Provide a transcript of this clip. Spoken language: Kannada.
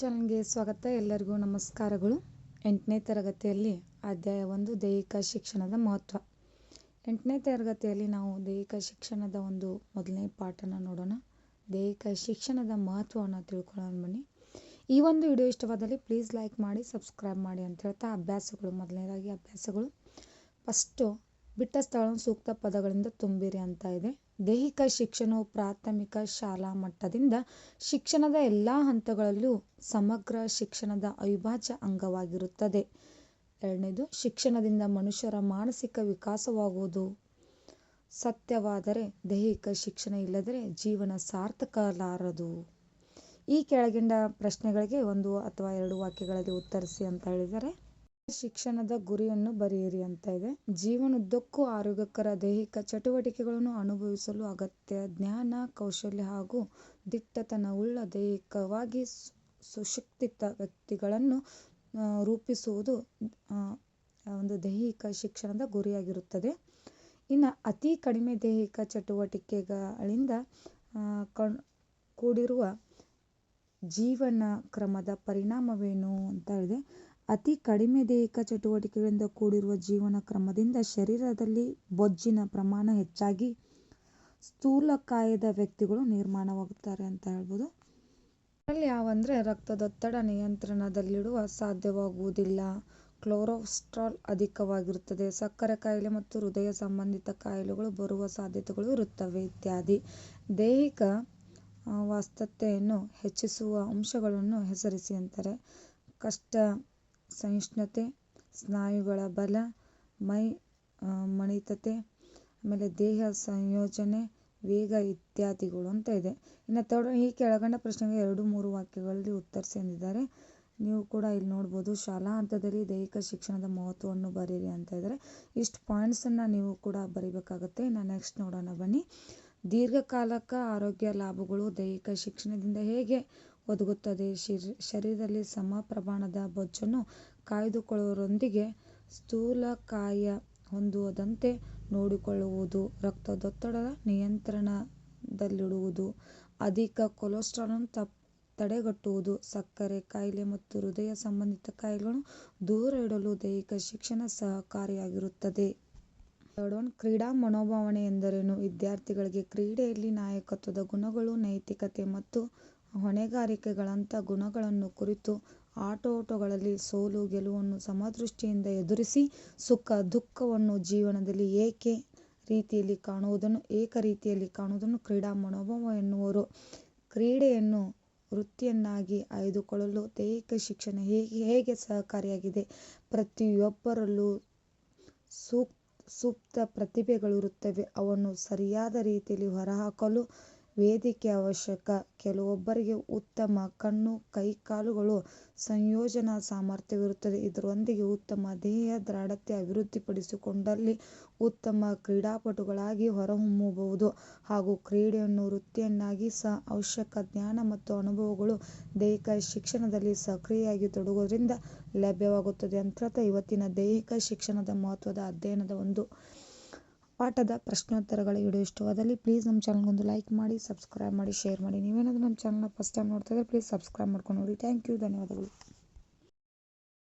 ಚಾನಲ್ಗೆ ಸ್ವಾಗತ. ಎಲ್ಲರಿಗೂ ನಮಸ್ಕಾರಗಳು. ಎಂಟನೇ ತರಗತಿಯಲ್ಲಿ ಅಧ್ಯಾಯ ಒಂದು, ದೈಹಿಕ ಶಿಕ್ಷಣದ ಮಹತ್ವ. ಎಂಟನೇ ತರಗತಿಯಲ್ಲಿ ನಾವು ದೈಹಿಕ ಶಿಕ್ಷಣದ ಒಂದು ಮೊದಲನೇ ಪಾಠನ ನೋಡೋಣ. ದೈಹಿಕ ಶಿಕ್ಷಣದ ಮಹತ್ವವನ್ನು ತಿಳ್ಕೊಳ್ಳೋಣ ಬನ್ನಿ. ಈ ಒಂದು ವಿಡಿಯೋ ಇಷ್ಟವಾದಲ್ಲಿ ಪ್ಲೀಸ್ ಲೈಕ್ ಮಾಡಿ ಸಬ್ಸ್ಕ್ರೈಬ್ ಮಾಡಿ ಅಂತ ಹೇಳ್ತಾ ಅಭ್ಯಾಸಗಳು, ಮೊದಲನೇದಾಗಿ ಅಭ್ಯಾಸಗಳು. ಫಸ್ಟು ಬಿಟ್ಟ ಸ್ಥಳ ಸೂಕ್ತ ಪದಗಳಿಂದ ತುಂಬಿರಿ ಅಂತ ಇದೆ. ದೈಹಿಕ ಶಿಕ್ಷಣವು ಪ್ರಾಥಮಿಕ ಶಾಲಾ ಮಟ್ಟದಿಂದ ಶಿಕ್ಷಣದ ಎಲ್ಲ ಹಂತಗಳಲ್ಲೂ ಸಮಗ್ರ ಶಿಕ್ಷಣದ ಅವಿಭಾಜ್ಯ ಅಂಗವಾಗಿರುತ್ತದೆ. ಎರಡನೇದು, ಶಿಕ್ಷಣದಿಂದ ಮನುಷ್ಯರ ಮಾನಸಿಕ ವಿಕಾಸವಾಗುವುದು. ಸತ್ಯವಾದರೆ ದೈಹಿಕ ಶಿಕ್ಷಣ ಇಲ್ಲದರೆ ಜೀವನ ಸಾರ್ಥಕಲಾರದು. ಈ ಕೆಳಗಿಂದ ಪ್ರಶ್ನೆಗಳಿಗೆ ಒಂದು ಅಥವಾ ಎರಡು ವಾಕ್ಯಗಳಲ್ಲಿ ಉತ್ತರಿಸಿ ಅಂತ ಹೇಳಿದರೆ ಶಿಕ್ಷಣದ ಗುರಿಯನ್ನು ಬರೆಯಿರಿ ಅಂತ ಇದೆ. ಜೀವನದುದ್ದಕ್ಕೂ ಆರೋಗ್ಯಕರ ದೈಹಿಕ ಚಟುವಟಿಕೆಗಳನ್ನು ಅನುಭವಿಸಲು ಅಗತ್ಯ ಜ್ಞಾನ, ಕೌಶಲ್ಯ ಹಾಗೂ ದಿಟ್ಟತನವುಳ್ಳ ದೈಹಿಕವಾಗಿ ಸುಶಕ್ತಿತ ವ್ಯಕ್ತಿಗಳನ್ನು ರೂಪಿಸುವುದು ಒಂದು ದೈಹಿಕ ಶಿಕ್ಷಣದ ಗುರಿಯಾಗಿರುತ್ತದೆ. ಇನ್ನು ಅತಿ ಕಡಿಮೆ ದೈಹಿಕ ಚಟುವಟಿಕೆಗಳಿಂದ ಕೂಡಿರುವ ಜೀವನ ಕ್ರಮದ ಪರಿಣಾಮವೇನು ಅಂತ ಇದೆ ಅತಿ ಕಡಿಮೆ ದೈಹಿಕ ಚಟುವಟಿಕೆಗಳಿಂದ ಕೂಡಿರುವ ಜೀವನ ಕ್ರಮದಿಂದ ಶರೀರದಲ್ಲಿ ಬೊಜ್ಜಿನ ಪ್ರಮಾಣ ಹೆಚ್ಚಾಗಿ ಸ್ಥೂಲಕಾಯದ ವ್ಯಕ್ತಿಗಳು ನಿರ್ಮಾಣವಾಗುತ್ತಾರೆ ಅಂತ ಹೇಳ್ಬೋದು. ಅದರಲ್ಲಿ ಯಾವಂದರೆ ರಕ್ತದೊತ್ತಡ ನಿಯಂತ್ರಣದಲ್ಲಿಡುವ ಸಾಧ್ಯವಾಗುವುದಿಲ್ಲ. ಕ್ಲೋರೋಸ್ಟ್ರಾಲ್ ಅಧಿಕವಾಗಿರುತ್ತದೆ. ಸಕ್ಕರೆ ಕಾಯಿಲೆ ಮತ್ತು ಹೃದಯ ಸಂಬಂಧಿತ ಕಾಯಿಲೆಗಳು ಬರುವ ಸಾಧ್ಯತೆಗಳು ಇರುತ್ತವೆ ಇತ್ಯಾದಿ. ದೈಹಿಕ ವಾಸ್ತತೆಯನ್ನು ಹೆಚ್ಚಿಸುವ ಅಂಶಗಳನ್ನು ಹೆಸರಿಸಿ ಅಂತಾರೆ. ಕಷ್ಟ ಸಹಿಷ್ಣುತೆ, ಸ್ನಾಯುಗಳ ಬಲ, ಮೈ ಮಣಿತತೆ, ಆಮೇಲೆ ದೇಹ ಸಂಯೋಜನೆ, ವೇಗ ಇತ್ಯಾದಿಗಳು ಅಂತ ಇದೆ. ಇನ್ನು ತಡ ಈ ಕೆಳಗಂಡ ಪ್ರಶ್ನೆಗೆ ಎರಡು ಮೂರು ವಾಕ್ಯಗಳಲ್ಲಿ ಉತ್ತರಿಸಿ ಎಂದಿದ್ದಾರೆ ನೀವು ಕೂಡ ಇಲ್ಲಿ ನೋಡ್ಬೋದು, ಶಾಲಾ ಹಂತದಲ್ಲಿ ದೈಹಿಕ ಶಿಕ್ಷಣದ ಮಹತ್ವವನ್ನು ಬರೀರಿ ಅಂತ ಇದ್ದಾರೆ. ಇಷ್ಟು ಪಾಯಿಂಟ್ಸನ್ನು ನೀವು ಕೂಡ ಬರಿಬೇಕಾಗುತ್ತೆ. ಇನ್ನು ನೆಕ್ಸ್ಟ್ ನೋಡೋಣ ಬನ್ನಿ. ದೀರ್ಘಕಾಲಕ ಆರೋಗ್ಯ ಲಾಭಗಳು ದೈಹಿಕ ಶಿಕ್ಷಣದಿಂದ ಹೇಗೆ ಒದಗುತ್ತದೆ. ಶರೀರದಲ್ಲಿ ಸಮ ಪ್ರಮಾಣದ ಬೊಜ್ಜನ್ನು ಕಾಯ್ದುಕೊಳ್ಳುವುದರೊಂದಿಗೆ ಸ್ಥೂಲಕಾಯ ಹೊಂದದಂತೆ ನೋಡಿಕೊಳ್ಳುವುದು, ರಕ್ತದೊತ್ತಡದ ನಿಯಂತ್ರಣದಲ್ಲಿಡುವುದು, ಅಧಿಕ ಕೊಲೆಸ್ಟ್ರಾಲನ್ನು ತಡೆಗಟ್ಟುವುದು, ಸಕ್ಕರೆ ಕಾಯಿಲೆ ಮತ್ತು ಹೃದಯ ಸಂಬಂಧಿತ ಕಾಯಿಲೆಗಳನ್ನು ದೂರ ಇಡಲು ದೈಹಿಕ ಶಿಕ್ಷಣ ಸಹಕಾರಿಯಾಗಿರುತ್ತದೆ. ಕ್ರೀಡಾ ಮನೋಭಾವನೆ ಎಂದರೇನು? ವಿದ್ಯಾರ್ಥಿಗಳಿಗೆ ಕ್ರೀಡೆಯಲ್ಲಿ ನಾಯಕತ್ವದ ಗುಣಗಳು, ನೈತಿಕತೆ ಮತ್ತು ಹೊಣೆಗಾರಿಕೆಗಳಂಥ ಗುಣಗಳನ್ನು ಕುರಿತು ಆಟೋಟಗಳಲ್ಲಿ ಸೋಲು ಗೆಲುವನ್ನು ಸಮದೃಷ್ಟಿಯಿಂದ ಎದುರಿಸಿ ಸುಖ ದುಃಖವನ್ನು ಜೀವನದಲ್ಲಿ ಏಕೆ ರೀತಿಯಲ್ಲಿ ಕಾಣುವುದನ್ನು, ಏಕ ರೀತಿಯಲ್ಲಿ ಕಾಣುವುದನ್ನು ಕ್ರೀಡಾ ಮನೋಭಾವ ಎನ್ನುವರು. ಕ್ರೀಡೆಯನ್ನು ವೃತ್ತಿಯನ್ನಾಗಿ ಆಯ್ದುಕೊಳ್ಳಲು ದೈಹಿಕ ಶಿಕ್ಷಣ ಹೇಗೆ ಹೇಗೆ ಸಹಕಾರಿಯಾಗಿದೆ? ಪ್ರತಿಯೊಬ್ಬರಲ್ಲೂ ಸೂಕ್ ಸೂಕ್ತ ಪ್ರತಿಭೆಗಳಿರುತ್ತವೆ. ಅವನ್ನು ಸರಿಯಾದ ರೀತಿಯಲ್ಲಿ ಹೊರಹಾಕಲು ವೇದಿಕೆ ಅವಶ್ಯಕ. ಕೆಲವೊಬ್ಬರಿಗೆ ಉತ್ತಮ ಕಣ್ಣು ಕೈ ಕಾಲುಗಳು ಸಂಯೋಜನಾ ಸಾಮರ್ಥ್ಯವಿರುತ್ತದೆ. ಇದರೊಂದಿಗೆ ಉತ್ತಮ ದೇಹ, ದೃಢತೆ ಅಭಿವೃದ್ಧಿಪಡಿಸಿಕೊಂಡಲ್ಲಿ ಉತ್ತಮ ಕ್ರೀಡಾಪಟುಗಳಾಗಿ ಹೊರಹೊಮ್ಮಬಹುದು. ಹಾಗೂ ಕ್ರೀಡೆಯನ್ನು ವೃತ್ತಿಯನ್ನಾಗಿ ಸಹ ಅವಶ್ಯಕ ಜ್ಞಾನ ಮತ್ತು ಅನುಭವಗಳು ದೈಹಿಕ ಶಿಕ್ಷಣದಲ್ಲಿ ಸಕ್ರಿಯವಾಗಿ ತೊಡಗುವುದರಿಂದ ಲಭ್ಯವಾಗುತ್ತದೆ. ಅಂತ ಇವತ್ತಿನ ದೈಹಿಕ ಶಿಕ್ಷಣದ ಮಹತ್ವದ ಅಧ್ಯಯನದ ಒಂದು ಪಾಠದ ಪ್ರಶ್ನೋತ್ತರಗಳ ವಿಡಿಯೋ ಇಷ್ಟವಾದಲ್ಲಿ ಪ್ಲೀಸ್ ನಮ್ಮ ಚಾನಲ್ಗೊಂದು ಲೈಕ್ ಮಾಡಿ ಸಬ್ಸ್ಕ್ರೈಬ್ ಮಾಡಿ ಶೇರ್ ಮಾಡಿ. ನೀವೇನಾದರೂ ನಮ್ಮ ಚಾನಲ್ನ ಫಸ್ಟ್ ಟೈಮ್ ನೋಡ್ತಾ ಇದ್ದರೆ ಪ್ಲೀಸ್ ಸಬ್ಸ್ಕ್ರೈಬ್ ಮಾಡ್ಕೊಂಡು ನೋಡಿ. ಥ್ಯಾಂಕ್ ಯು ಧನ್ಯವಾದಗಳು.